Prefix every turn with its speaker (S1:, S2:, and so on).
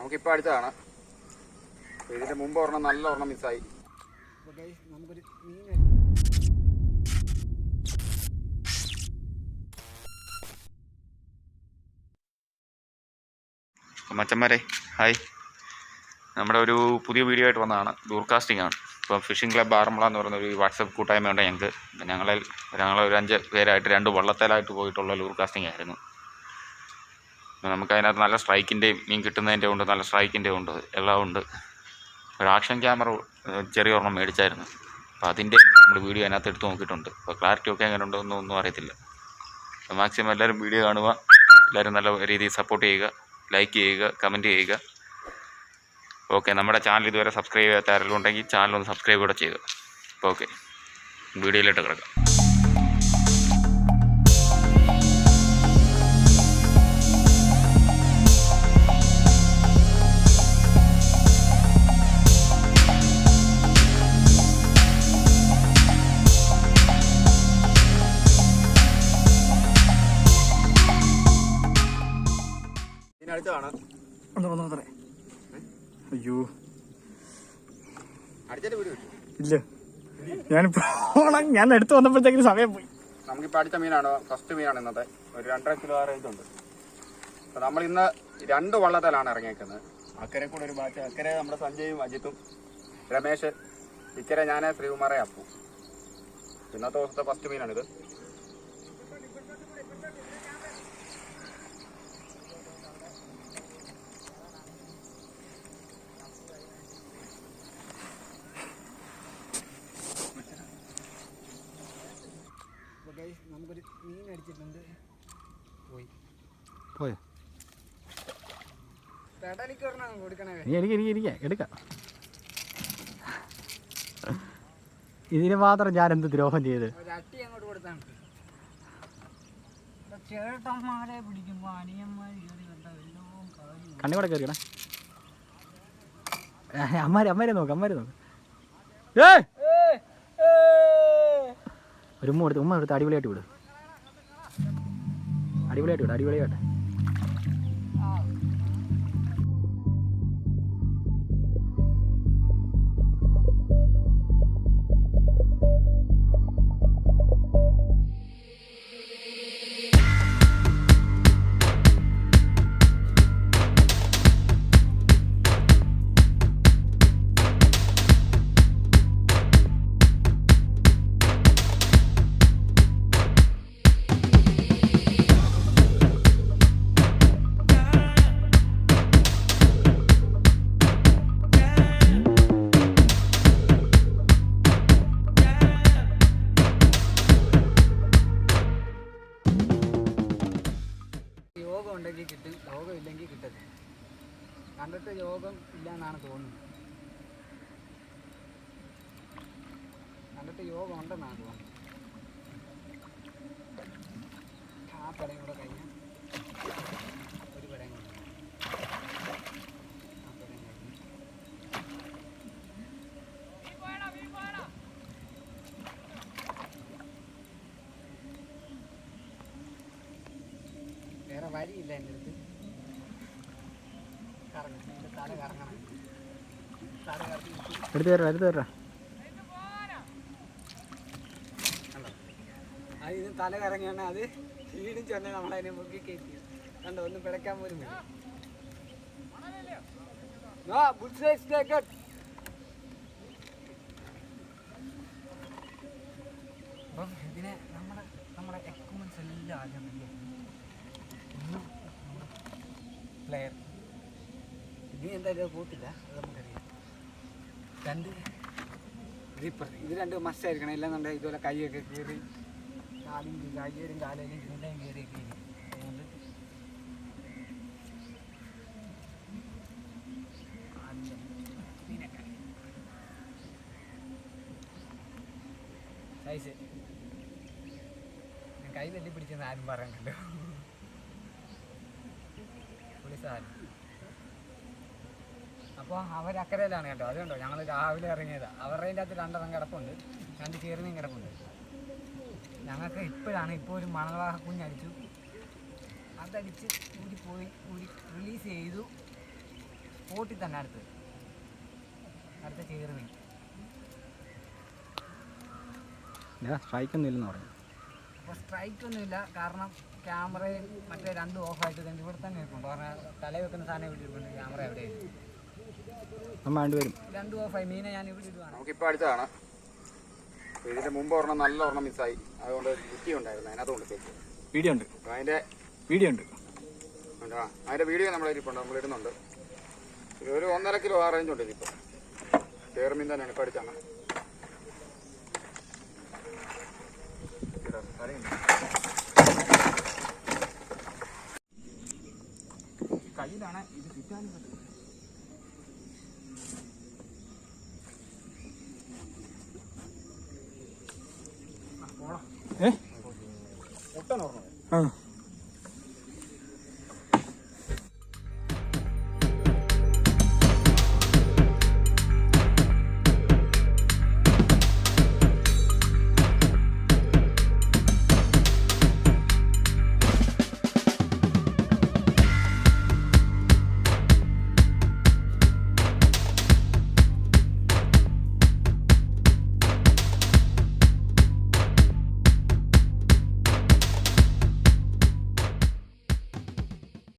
S1: നമുക്കിപ്പോൾ അടുത്ത് കാണാം ഇതിന്റെ മുമ്പ് ഒരെണ്ണം നല്ല ഒരെണ്ണം മിസ്സായി.
S2: നമുക്കൊരു മീൻ
S3: മച്ചന്മാരെ ഹായ്. നമ്മുടെ ഒരു പുതിയ വീഡിയോ ആയിട്ട് വന്നതാണ്. ഡൂർകാസ്റ്റിംഗ് ആണ്. ഇപ്പോൾ ഫിഷിംഗ് ക്ലബ്ബ് ആറന്മുള എന്ന് പറയുന്ന ഒരു വാട്സപ്പ് കൂട്ടായ്മയുണ്ട് ഞങ്ങൾക്ക്. ഞങ്ങളെ ഞങ്ങൾ ഒരു അഞ്ച് പേരായിട്ട് രണ്ട് വള്ളത്തേലായിട്ട് പോയിട്ടുള്ള ലൂർകാസ്റ്റിംഗ് ആയിരുന്നു. നമുക്ക് അതിനകത്ത് നല്ല സ്ട്രൈക്കിന്റെയും മീൻ കിട്ടുന്നതിന്റെ ഉണ്ട് നല്ല സ്ട്രൈക്കിന്റെ ഉണ്ട് എല്ലാം ഉണ്ട്. ഒരു ആക്ഷൻ ക്യാമറ ചെറിയ ഒരെണ്ണം മേടിച്ചായിരുന്നു. അപ്പോൾ അതിന്റെ നമ്മൾ വീഡിയോ അതിനകത്ത് എടുത്ത് നോക്കിയിട്ടുണ്ട്. അപ്പോൾ ക്ലാരിറ്റി ഒക്കെ എങ്ങനെ ഉണ്ടോ എന്നൊന്നും അറിയത്തില്ല. മാക്സിമം എല്ലാവരും വീഡിയോ കാണുക എല്ലാവരും നല്ല രീതിയിൽ സപ്പോർട്ട് ചെയ്യുക ലൈക്ക് ചെയ്യുക കമന്റ് ചെയ്യുക. ഓക്കെ നമ്മുടെ ചാനൽ ഇതുവരെ സബ്സ്ക്രൈബ് ചെയ്യാത്ത ആരെങ്കിലും ഉണ്ടെങ്കിൽ ചാനൽ ഒന്ന് സബ്സ്ക്രൈബ് കൂടെ ചെയ്യുക. ഓക്കെ വീഡിയോയിലോട്ട് കിടക്കാം.
S2: വന്നു അയ്യോ. ഇല്ല. ഞാനിപ്പോ ഞാൻ എടുത്തു വന്നപ്പോഴത്തേക്കും സമയം പോയി.
S1: നമുക്കിപ്പോ അടുത്ത മീനാണ്? ഫസ്റ്റ് മീനാണ് ഇന്നത്തെ. ഒരു രണ്ടര കിലോ ആ റേഞ്ച് ഉണ്ട്. അപ്പോൾ നമ്മൾ ഇന്ന് രണ്ട് വള്ളത്തിലാണ് ഇറങ്ങിയേക്കുന്നത്. അക്കരെ കൂടെ ഒരു ബാച്ച് അക്കരെ നമ്മുടെ സഞ്ജയും അജിത്തും രമേശ് ഇക്കരെ ഞാൻ ശ്രീകുമാറെ അപ്പു. ഇന്നത്തെ ദിവസത്തെ ഫസ്റ്റ് മീനാണിത്.
S2: മീൻ പോയി.
S4: പോയോ?
S2: കൊടുക്കണേ.
S4: നീ എനിക്ക് എനിക്ക് എനിക്ക്. എടുക്കാം. ഇതിന് മാത്രം ഞാൻ എന്ത് ദ്രോഹം ചെയ്ത്?
S2: കണ്ണിവിടെ അട്ടി അങ്ങോട്ട് കൊടുത്താണ് ചേട്ടന്മാരെ പിടിക്കുമ്പോ അനിയന്മാർ കയറി കണ്ട വല്ലതും കാര്യം
S4: കണ്ണി കൂടെ കയറിയണേ അമ്മാര് അമ്മാരെ നോക്ക് അമ്മാരെ നോക്ക്. ഏയ്! ഒരു ഉമ്മ എടുത്ത് ഉമ്മ എടുത്ത് അടിപൊളിയായിട്ട് വിട്. അടിപൊളിയായിട്ട് വിട് അടിപൊളിയായിട്ട്.
S2: കണ്ടിട്ട് യോഗം ഇല്ല എന്നാണ് തോന്നുന്നത്. കണ്ടിട്ട് യോഗം ഉണ്ടെന്നാണ് തോന്നുന്നത്. ആ പടയും കൂടെ കഴിഞ്ഞാൽ ഒരു പടയും കൂടെ വേറെ വഴിയില്ല എന്റെ അടുത്ത്. കറങ്ങും എന്റെ തല കറങ്ങണം തല കറങ്ങിയാണ് അത് വീടും ചെന്ന് നമ്മളതിനെ മുക്കി കയറ്റി കണ്ടോ ഒന്നും പിടയ്ക്കാൻ പോലും പ്ലെയർ ഇനി എന്തായാലും പോത്തില്ല. അത് നമുക്കറിയാം. രണ്ട് ഇതിപ്പർ ഇത് രണ്ട് മസ്റ്റ് ആയിരിക്കണം. ഇല്ലെന്നുണ്ടെങ്കിൽ ഇതുപോലെ കൈയൊക്കെ കീറി കാലും കയ്യേരും കാലേലും ചൂണ്ടയും കയറിയൊക്കെ ഇരിക്കും. അതുകൊണ്ട് സൈസ് കൈ തല്ലി പിടിച്ചെന്ന് ആരും പറയണ്ടല്ലോ. പുളി സാധനം. അപ്പോൾ അവർ അക്കരയിലാണ് കേട്ടോ. അതുകൊണ്ടോ ഞങ്ങൾ രാവിലെ ഇറങ്ങിയതാണ് അവരുടെ അതിന്റെ അകത്ത് രണ്ടെണ്ണം കിടപ്പുണ്ട്. രണ്ട് ചേർന്നും കിടപ്പുണ്ട്. ഞങ്ങൾക്ക് ഇപ്പോഴാണ് ഇപ്പോൾ ഒരു മണൽവാഹ കുഞ്ഞടിച്ചു അതടിച്ച് ഊരി പോയി ഊരി റിലീസ് ചെയ്തു. പോട്ടി തന്നെ അടുത്ത്. അടുത്ത ചേർന്ന്
S4: സ്ട്രൈക്ക് ഒന്നും ഇല്ലെന്ന് പറഞ്ഞു.
S2: അപ്പോൾ സ്ട്രൈക്കൊന്നുമില്ല കാരണം ക്യാമറയും മറ്റേ രണ്ടും ഓഫായിട്ട് ഇവിടെ തന്നെ ഇരിപ്പുണ്ട്. പറഞ്ഞാൽ തല വെക്കുന്ന സാധനം ഇരിപ്പുണ്ട്. ക്യാമറ എവിടെ
S4: നമ്മൾ വരും.
S2: രണ്ടും ഓഫായി മീനെ ഞാൻ ഇവിടെ ഇടുവാണ്.
S1: നമുക്കിപ്പോൾ അടുത്താണ് ഇതിന്റെ മുമ്പ് ഒരെണ്ണം നല്ല ഒരെണ്ണം മിസ്സായി. അതുകൊണ്ട് കുറ്റി ഉണ്ടായിരുന്നു. അതിനകത്ത് കൊണ്ട്
S4: വീഡിയോ ഉണ്ട്
S1: അതിന്റെ
S4: വീഡിയോ ഉണ്ട്?
S1: അതിന്റെ വീഡിയോ നമ്മൾ ഇരിപ്പുണ്ട് നമ്മൾ ഇടുന്നുണ്ട് ഒരു ഒന്നര കിലോ ആ റേഞ്ച് ഉണ്ട് ഇതിപ്പോൾ ചേർമീൻ തന്നെയാണ്. ഇപ്പോൾ അടിച്ചാണ് കയ്യിലാണ് ഇത് കിട്ടാനും
S4: ഏ? ആ.